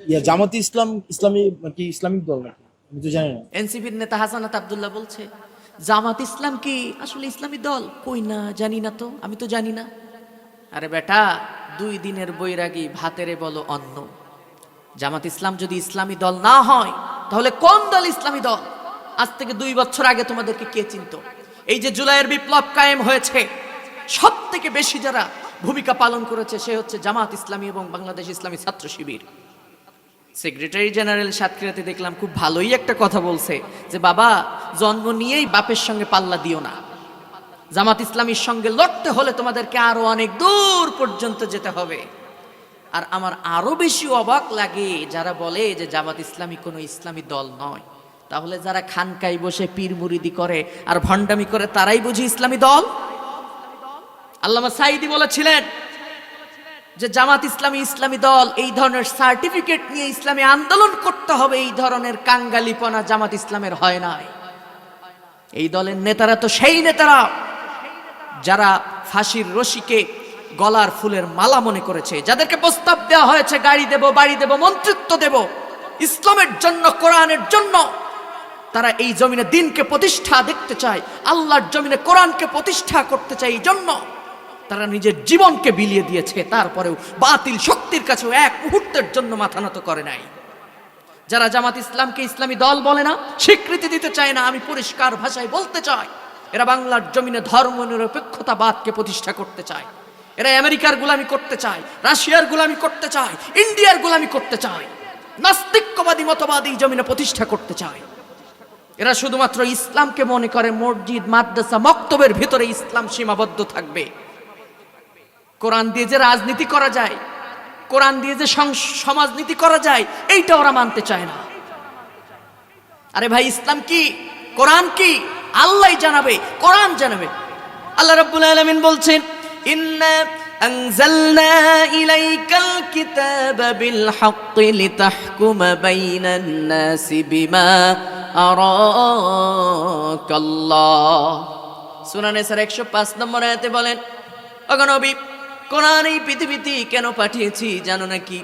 ইয়া, জামাতি ইসলাম, ইসলামী কি ইসলামিক দল নাকি? আমি তো জানি না। এনসিপির নেতা হাসানাত বলছে, জামাত ইসলাম কি আসলে ইসলামী দল? কই না, জানি না তো, আমি তো জানি না। আরে বেটা, দুই দিনের বৈরাগী ভাতেরে বলো জামাত ইসলাম যদি ইসলামী দল না হয়, তাহলে কোন দল ইসলামী দল? আজ থেকে দুই বছর আগে তোমাদেরকে কে চিনত? এই যে জুলাইয়ের বিপ্লব কায়েম হয়েছে সব থেকে বেশি যারা ভূমিকা পালন করেছে, সে হচ্ছে জামাত ইসলামী এবং বাংলাদেশ ইসলামী ছাত্র শিবির। সেক্রেটারি জেনারেল সাতক্ষীরাতে দেখলাম খুব ভালোই একটা কথা বলছে যে, বাবা, জন্ম নিয়েই বাপের সঙ্গে পাল্লা দিও না। জামাত ইসলামীর সঙ্গে লড়তে হলে তোমাদেরকে আরও অনেক দূর পর্যন্ত যেতে হবে। আর আমার আরও বেশি অবাক লাগে যারা বলে যে, জামাত ইসলামী কোনো ইসলামী দল নয়। তাহলে যারা খানকাই বসে পীর মুরিদি করে আর ভণ্ডামি করে, তারাই বুঝি ইসলামী দল? আল্লামা সাইদি বলেছিলেন যে জামাত ইসলামী ইসলামী দল, এই ধরনের সার্টিফিকেট নিয়ে ইসলামী আন্দোলন করতে হবে, এই ধরনের কাঙ্গালিপনা জামাত ইসলামের হয় নাই। এই দলের নেতারা তো সেই নেতারা যারা ফাঁসির রশিকে গলার ফুলের মালা মনে করেছে। যাদেরকে প্রস্তাব দেওয়া হয়েছে, গাড়ি দেব, বাড়ি দেব, মন্ত্রিত্ব দেব, ইসলামের জন্য, কোরআনের জন্য, তারা এই জমিনে দিনকে প্রতিষ্ঠা দেখতে চায়, আল্লাহর জমিনে কোরআনকে প্রতিষ্ঠা করতে চায়, এই জন্য। তারা নিজের জীবনকে বিলিয়ে দিয়েছে, তারপরেও বাতিল শক্তির কাছেও এক মুহূর্তের জন্য মাথা নত করে নাই। যারা জামাত ইসলামকে ইসলামী দল বলে না, স্বীকৃতি দিতে চায় না, আমি পরিষ্কার ভাষায় বলতে চাই, এরা বাংলার জমিনে ধর্ম নিরপেক্ষতাবাদকে প্রতিষ্ঠা করতে চায়। এরা আমেরিকার গোলামি করতে চায়, রাশিয়ার গোলামি করতে চায়, ইন্ডিয়ার গোলামি করতে চায় নাস্তিক্যবাদী মতবাদ জমিনে প্রতিষ্ঠা করতে চায়। এরা শুধুমাত্র ইসলামকে মনে করে মসজিদ, মাদ্রাসা, মক্তবের ভিতরে ইসলাম সীমাবদ্ধ থাকবে। কোরআন দিয়ে যে রাজনীতি করা যায় কোরআন দিয়ে যে সং- সমাজনীতি করা যায় এইটা ওরা মানতে চায় না আরে ভাই ইসলাম কি কোরআন কি আল্লাহ জানাবে কোরআন জানাবে আল্লাহ রাব্বুল আলামিন বলছেন ইন্না أنزلنا إليك الكتاب بالحق لتحكم بين الناس بما أراك الله সুনানে স্যার একশো পাঁচ নম্বর আয়াতে বলেন অগনবী কোরআন এই পৃথিবীতে কেন পাঠিয়েছি জানো নাকি?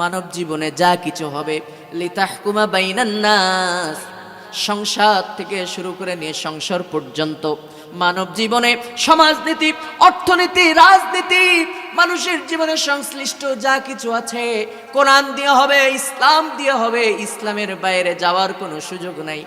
মানব জীবনে যা কিছু হবে, লিতাহকুমা বাইনান নাস। সংসার থেকে শুরু করে নিয়ে সংসার পর্যন্ত মানব জীবনে সমাজনীতি, অর্থনীতি, রাজনীতি, মানুষের জীবনে সংশ্লিষ্ট যা কিছু আছে, কোরআন দিয়ে হবে, ইসলাম দিয়ে হবে, ইসলামের বাইরে যাওয়ার কোনো সুযোগ নাই।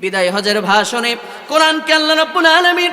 বিদায় হজের ভাষণে কোরআনকে আল্লাহ রাব্বুল আলামিন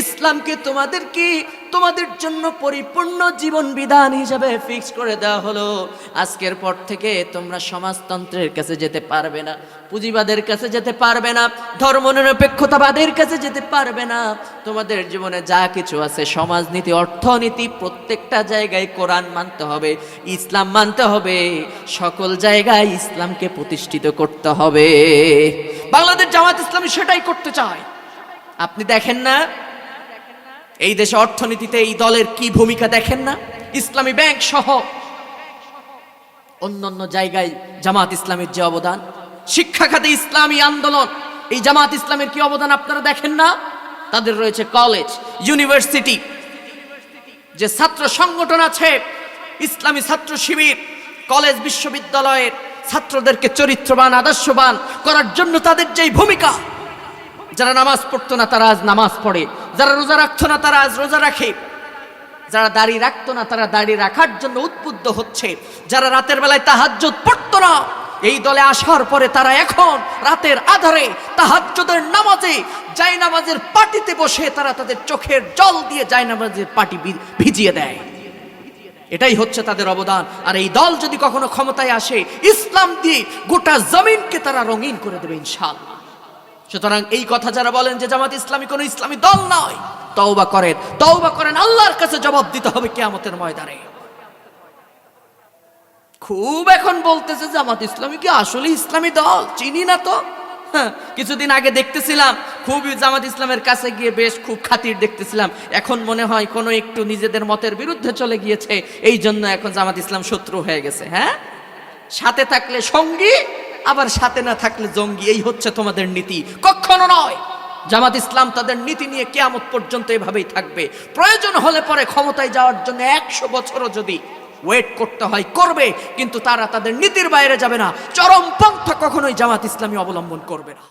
ইসলামকে তোমাদের কি তোমাদের জন্য পরিপূর্ণ জীবন বিধান হিসাবে ফিক্স করে দেওয়া হলো। আজকের পর থেকে তোমরা সমাজতন্ত্রের কাছে যেতে পারবে না, পুঁজিবাদের কাছে যেতে পারবে না, ধর্মনিরপেক্ষতাবাদের কাছে যেতে পারবে না। তোমাদের জীবনে যা কিছু আছে, সমাজনীতি, অর্থনীতি, প্রত্যেকটা জায়গায় কোরআন মানতে হবে, ইসলাম মানতে হবে। সকল জায়গায় ইসলামকে প্রতিষ্ঠিত করতে হবে। বাংলাদেশ জামাত ইসলামী সেটাই করতে চায়। আপনি দেখেন না এই দেশে অর্থনীতিতে এই দলের কি ভূমিকা দেখেন না? ইসলামী ব্যাংক সহ অন্যান্য জায়গায় জামাত ইসলামের যে অবদান, শিক্ষা খাতে ইসলামী আন্দোলন, এই জামাত ইসলামের কি অবদান আপনারা দেখেন না? তাদের রয়েছে কলেজ ইউনিভার্সিটি যে ছাত্র সংগঠন আছে, ইসলামী ছাত্র শিবির কলেজ বিশ্ববিদ্যালয়ের ছাত্রদেরকে চরিত্রবান, আদর্শবান করার জন্য তাদের যেই ভূমিকা যারা নামাজ পড়তো না তারা আজ নামাজ পড়ে। যারা রোজা রাখতো না তারা আজ রোজা রাখে। যারা দাড়ি রাখতো না তারা দাড়ি রাখার জন্য উদ্বুদ্ধ হচ্ছে। যারা রাতের বেলায় তাহাজ্জুদ পড়তো না, এই দলে আসার পরে তারা এখন রাতের আধারে তাহাজ্জুদের নামাজে জাই নামাজের পাটিতে বসে তারা তাদের চোখের জল দিয়ে জাই নামাজের পাটি ভিজিয়ে দেয়। এটাই হচ্ছে তাদের অবদান। আর এই দল যদি কখনো ক্ষমতায় আসে, ইসলাম দিয়ে গোটা জমিনকে তারা রঙিন করে দেবে ইনশাআল্লাহ। সুতরাং এই কথা যারা বলেন যে জামাত ইসলামী কোনো ইসলামী দল নয় তওবা করেন। তওবা করেন আল্লাহর কাছে জবাব দিতে হবে কিয়ামতের ময়দানে। খুব এখন বলতেছে জামাত ইসলামী কি আসলে ইসলামী দল? চিনি না তো। হ্যাঁ, কিছুদিন আগে দেখতেছিলাম খুবই জামাত ইসলামের কাছে গিয়ে বেশ খুব খাতির দেখতেছিলাম। এখন মনে হয় কোনো একটু নিজেদের মতের বিরুদ্ধে চলে গিয়েছে এই জন্য এখন জামাত ইসলাম শত্রু হয়ে গেছে হ্যাঁ? সাথে থাকলে সঙ্গী আবার সাথে না থাকলে জঙ্গি, এই হচ্ছে তোমাদের নীতি। কখনো নয়, জামাত ইসলাম তাদের নীতি নিয়ে কেয়ামত পর্যন্ত এভাবেই থাকবে। প্রয়োজন হলে পরে ক্ষমতায় যাওয়ার জন্য একশো বছরও যদি ওয়েট করতে হয়, করবে, কিন্তু তারা তাদের নীতির বাইরে যাবে না। চরমপন্থা কখনোই জামাত ইসলামী অবলম্বন করবে না।